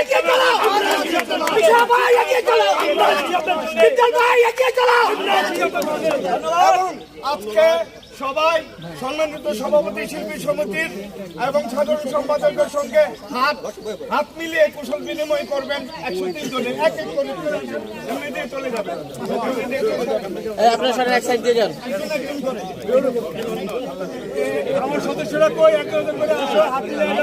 এগিয়ে চলো। বিশাল ভাই এগিয়ে চলো। বিশাল ভাই এগিয়ে চলো। আজকে সবাই সম্মানিত সভাপতি শিল্পী সমিতির এবং সাধারণ সম্পাদকের সঙ্গে হাত হাত মিলিয়ে কুশল বিনিময় করবেন একশো তিন জনে এক এক করে এমনি দিয়ে চলে যাবে। এমনি দিয়ে চলে যাবে। আপনার সাথে এক সাইড দিয়ে যান। আমার সদস্যরা কই? এক একজন করে আসো হাত মিলিয়ে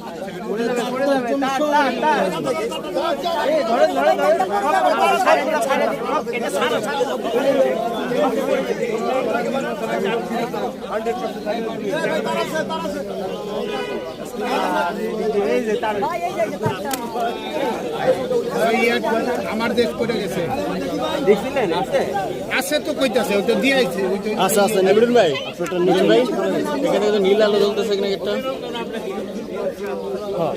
আমার দেশ করে গেছে আছে তো কইতাছে ওই তো দিয়েছে ওই তো আচ্ছা আচ্ছা নিবিড়ুন ভাই আপনারটা নিবিড়ুন ভাই এখানে তো নীল আলো জ্বলতেছে কিনা একটা ওই যে আবার চলাই সব সব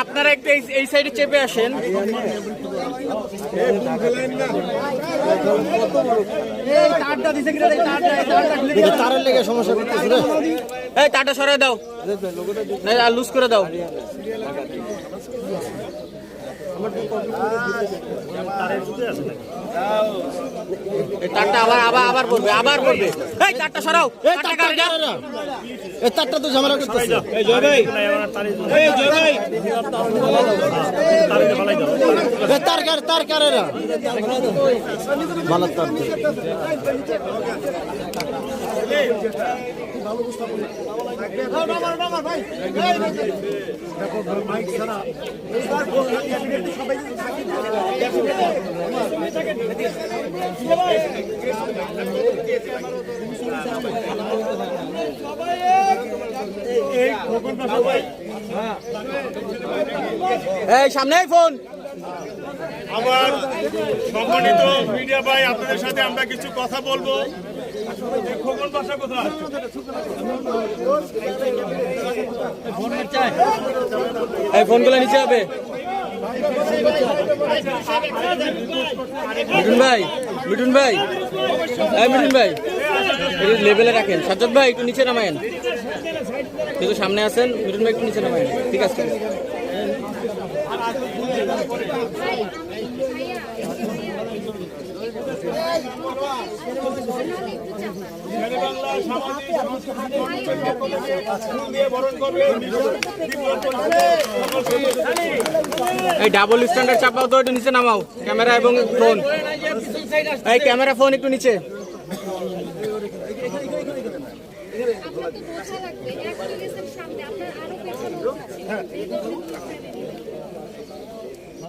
আপনারা একটু এই- এই সাইডে চেপে আসেন। তারের লেগে সমস্যা করতেছে এই তারটা সরাই দাও। না লুজ করে দাও। তারটা আবার আবার আবার পড়বে আবার পড়বে এই তারটা সরাও এই তারটা। কারেরা এই তারটা তো ঝামেলা করতেছে। এই তার কার তার কারেরা। ভালো তার দিয়ে। এই সামনে ফোন। আবার সম্মানিত মিডিয়া ভাই আপনাদের সাথে আমরা কিছু কথা বলব। খোকন বাসা কোথায়? এই ফোনগুলো নিচে হবে। মিঠুন ভাই মিঠুন ভাই। হ্যাঁ মিঠুন ভাই, একটু লেভেলে রাখেন। সাজ্জাদ ভাই, একটু নিচে নামায়েন। কিন্তু সামনে আছেন, মিঠুন ভাই একটু নিচে নামায়েন। ঠিক আছে ঠিক আছে। এই ডাবল স্ট্যান্ডার্ড চাপাও তো একটু নিচে নামাও। ক্যামেরা এবং ফোন। এই ক্যামেরা, ফোন একটু নিচে। আপনার তো সামনে, আপনার আরও পেছনে